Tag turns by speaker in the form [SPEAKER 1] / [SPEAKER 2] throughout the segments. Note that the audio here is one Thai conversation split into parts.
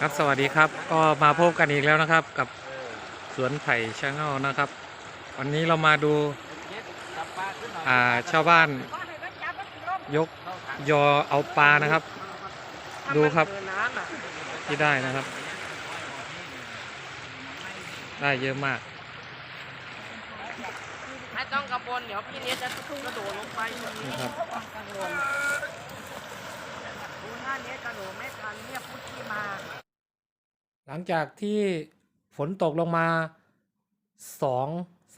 [SPEAKER 1] ครับสวัสดีครับก็มาพบกันอีกแล้วนะครับ กับสวนไผ่ชาแนลนะครับ วันนี้เรามาดูอ่าชาวบ้าน ยกยอเอาปลานะครับ ดูครับที่ได้นะครับ ได้เยอะมาก
[SPEAKER 2] ไม่ต้องกังวลเดี๋ยวพี่เนี้จะทุ่งกระโดดลงไปตรงนี้
[SPEAKER 1] นะครับ
[SPEAKER 2] กังวลดูหน้าเนี้ยกระโดดไม่ทันเนี่ยพุทธิมา
[SPEAKER 1] หลังจากที่ฝนตกลงมาสอง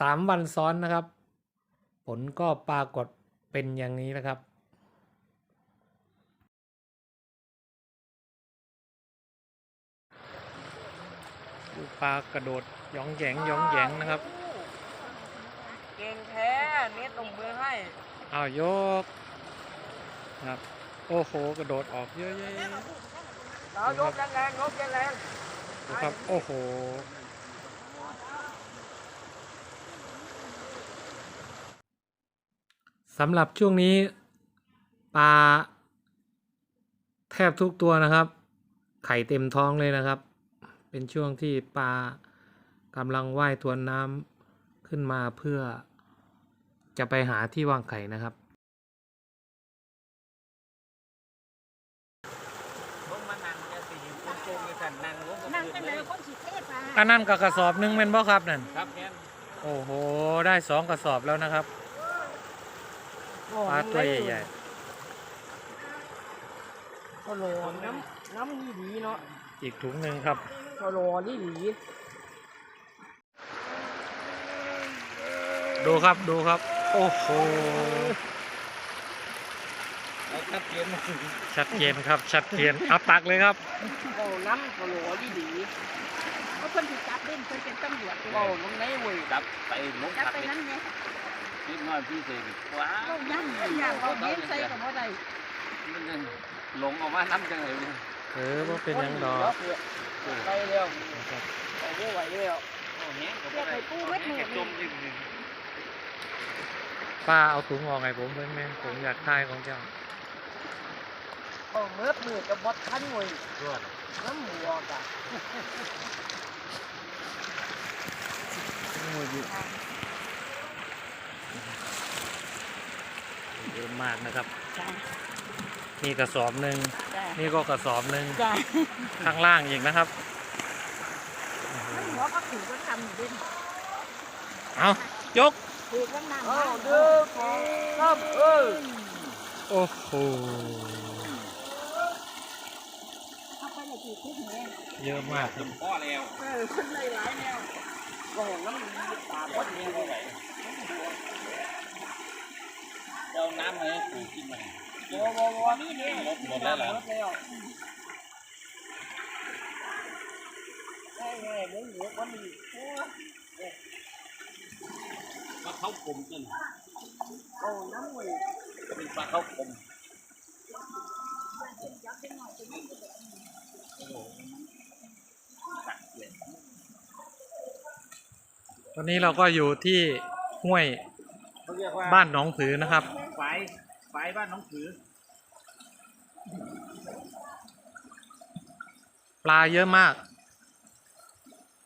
[SPEAKER 1] สามวันซ้อนนะครับ ผลก็ปรากฏเป็นอย่างนี้นะครับดูปลากระโดดหยองแหยงหยองแหยงนะครับ
[SPEAKER 2] เก่งแท้เนี้ยตรงมือให้
[SPEAKER 1] อ้าวยกครับ โอ้โห กระโดดออกเยอะแยะ
[SPEAKER 2] เรายกแรงๆยกแรง
[SPEAKER 1] ดูครับ โอ้โห สำหรับช่วงนี้ปลาแทบทุกตัวนะครับ ไข่เต็มท้องเลยนะครับ เป็นช่วงที่ปลากำลังว่ายทวนน้ำขึ้นมาเพื่อจะไปหาที่วางไข่นะครับ
[SPEAKER 2] ลงมานั่งจะสี โกงๆกันนั่งลง
[SPEAKER 3] นั่งกันเลยคนสิเทศมา
[SPEAKER 1] อันนั้นกับกระสอบหนึงเป็นบ่ครับนั่น
[SPEAKER 2] ครับแม่น
[SPEAKER 1] โอ้โหได้สองกระสอบแล้วนะครับปลาตัวใหญ่
[SPEAKER 2] โซโลน้ำน้ำนี่ดีเนาะ
[SPEAKER 1] ๆอีกถุงหนึ่งครับ
[SPEAKER 2] โซโลนี่ดี
[SPEAKER 1] ดูครับดูครับ โอ้โห
[SPEAKER 2] แล้วครับเย็น
[SPEAKER 1] ชัดเจนครับ ชัดเจนเอาตักเลยครับ
[SPEAKER 2] โอ้น้ำโซโลนี่ดี
[SPEAKER 3] เพราะคนที่จับเล่นเคยเป็นตำรวจ
[SPEAKER 2] โอ้ลงไหนเว้ย
[SPEAKER 4] จับไปลง
[SPEAKER 3] จับ
[SPEAKER 4] พัก
[SPEAKER 3] ไป
[SPEAKER 4] นี่
[SPEAKER 3] นั้นไง
[SPEAKER 4] นิดหน้อยพี่เสกว้า
[SPEAKER 3] เราย่ำย่ำเราเย็นใส่กับว่าใด
[SPEAKER 4] มันยังหลงออกมาน้ำจังเลยเนี่ย
[SPEAKER 1] เออว่าเป็นหยังดอก
[SPEAKER 2] ไปเร็ว
[SPEAKER 1] นะครับ
[SPEAKER 2] ไปเร็วไหวเร็ว
[SPEAKER 4] โอ้แห้งก็
[SPEAKER 3] เรียกไปปูเม็ดหนึ่ง
[SPEAKER 4] จมยิ่งนี่
[SPEAKER 1] ป้าเอาถุงออกไงผมเพิ่งแม่ผมอยากทายของเจ้า
[SPEAKER 2] โอ้ เมื่อมือกับบดทันเว้ย
[SPEAKER 4] รวด
[SPEAKER 2] น้ำหมูออกอะ
[SPEAKER 1] เยอะมากนะครับ
[SPEAKER 3] จ้า
[SPEAKER 1] นี่กระสอบหนึ่ง
[SPEAKER 3] จ้า
[SPEAKER 1] นี่ก็กระสอบหนึ่ง
[SPEAKER 3] จ้า
[SPEAKER 1] ข้างล่างอีกนะครับ
[SPEAKER 3] หัวก็ถือก็ทำอยู่ด้วย
[SPEAKER 1] เอายก
[SPEAKER 3] ถือก็นั่ง
[SPEAKER 2] เอาเด้อสองสามเออ
[SPEAKER 1] โอ้โห
[SPEAKER 3] เข้าไปในที่คุกแม่
[SPEAKER 1] เยอะมากครับ
[SPEAKER 4] พ่อแล้ว
[SPEAKER 3] เออคนเลยหลายแนว
[SPEAKER 2] ก็น้ำมีตาบดเนี่ยเลย
[SPEAKER 4] เจ้าน้ำเลยปูกินมัน
[SPEAKER 2] โอ้โหนี่นี่
[SPEAKER 4] หมดหมดแล้วเหรอ
[SPEAKER 2] หมดแล้วใช่ไงเลี้ยงเหลือคนนี้โอ้
[SPEAKER 4] ปลาเขากลมจน
[SPEAKER 2] โอ้น้ำเว้ย
[SPEAKER 4] เป็นปลาเขากลม
[SPEAKER 1] ตอนนี้เราก็อยู่ที่ห้วย
[SPEAKER 4] เขาเรียกว่า
[SPEAKER 1] บ้านหนองผือนะครับ
[SPEAKER 4] ฝายฝายบ้านน้องผือ
[SPEAKER 1] ปลาเยอะมาก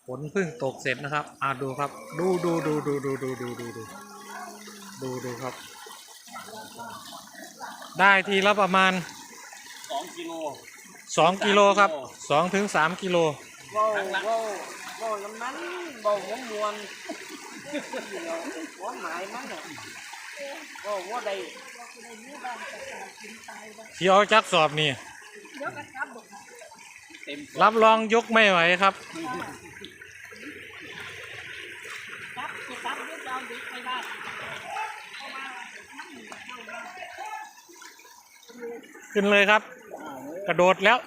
[SPEAKER 1] ฝนเพิ่งตกเสร็จนะครับอ่าดูครับ ดูดูดูดูดูดูดูดูดูดูดูครับ ได้ทีละประมาณ
[SPEAKER 4] สองกิโล
[SPEAKER 1] สองกิโลครับสองถึงสามกิโล
[SPEAKER 2] เบาวว่าเบาน้ำนั้นเบาหัวมวนหัาหมายมันเหรอเบาหัวใด
[SPEAKER 1] ที่เอาจักสอบนี่
[SPEAKER 3] รับ
[SPEAKER 1] รองยกไม่ไหวครับขึ้นเลยครับ กระโดดแล้ว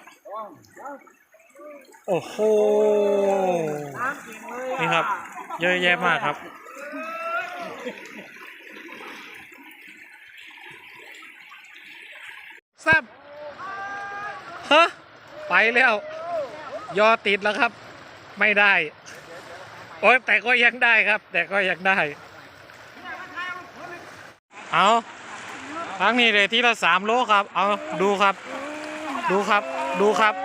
[SPEAKER 1] โอ้โห
[SPEAKER 2] นี่
[SPEAKER 1] ครับ เยอะแยะมากครับ แซบฮะ ไปแล้ว ยอติดแล้วครับ ไม่ได้ โอ้ยแต่ก็ยังได้ครับ แต่ก็ยังได้ เอาครั้งนี้เลยที่ละสามโลครับ เอาดูครับ ดูครับ ดูครับ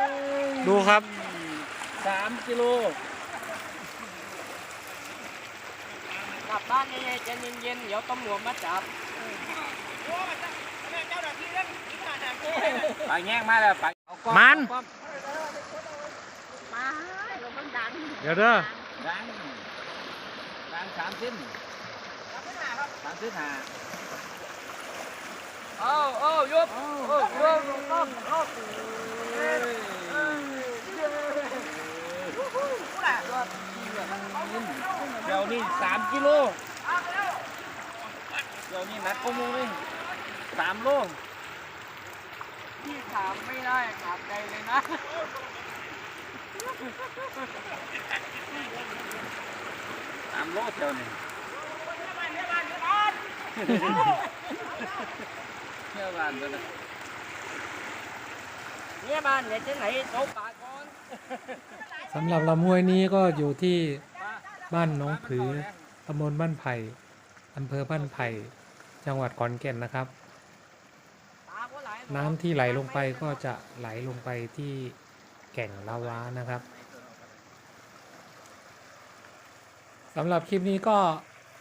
[SPEAKER 1] ดูครับ
[SPEAKER 4] สามกิโล
[SPEAKER 2] กลับบ้านยังไงใจเย็นๆ เดี๋ยวตำรวจมาจับ
[SPEAKER 4] ไปแง่งมาแล้วไปเอากล้อง
[SPEAKER 1] มัน
[SPEAKER 4] เอากล้อง
[SPEAKER 3] มาเรามันดัง
[SPEAKER 1] เดี๋ยวเด้อ
[SPEAKER 4] ดังดังสามสิ้นสามสิ้นหา
[SPEAKER 2] เอาเอายกเอายกต้องเอา
[SPEAKER 4] เดี๋ยวนี้สามกิโลเดี๋ยวนี้นักกว่าหมูเลยสามโล
[SPEAKER 2] ที่ถามไม่ได้ขาดใจเลยนะ
[SPEAKER 4] สามโลเที่ยวนี่ เที่ยวบ้านเด้อนะ
[SPEAKER 2] เนี่ยบ้านเนี่ยจะไหนโต๊ะปากก่อน
[SPEAKER 1] สำหรับลำห้วยนี้ก็อยู่ที่บ้านหน้องผือตำบลบ้านไผ่อำเภอบ้านไผ่ จังหวัดขอนแก่นนะครับ
[SPEAKER 2] ปากว่าหลาย
[SPEAKER 1] น้ำที่ไหลลงไปก็จะไหลลงไปที่แก่งลาวานะครับสำหรับคลิปนี้ก็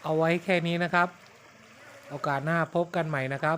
[SPEAKER 1] เอาไว้แค่นี้นะครับ โอกาสหน้าพบกันใหม่นะครับ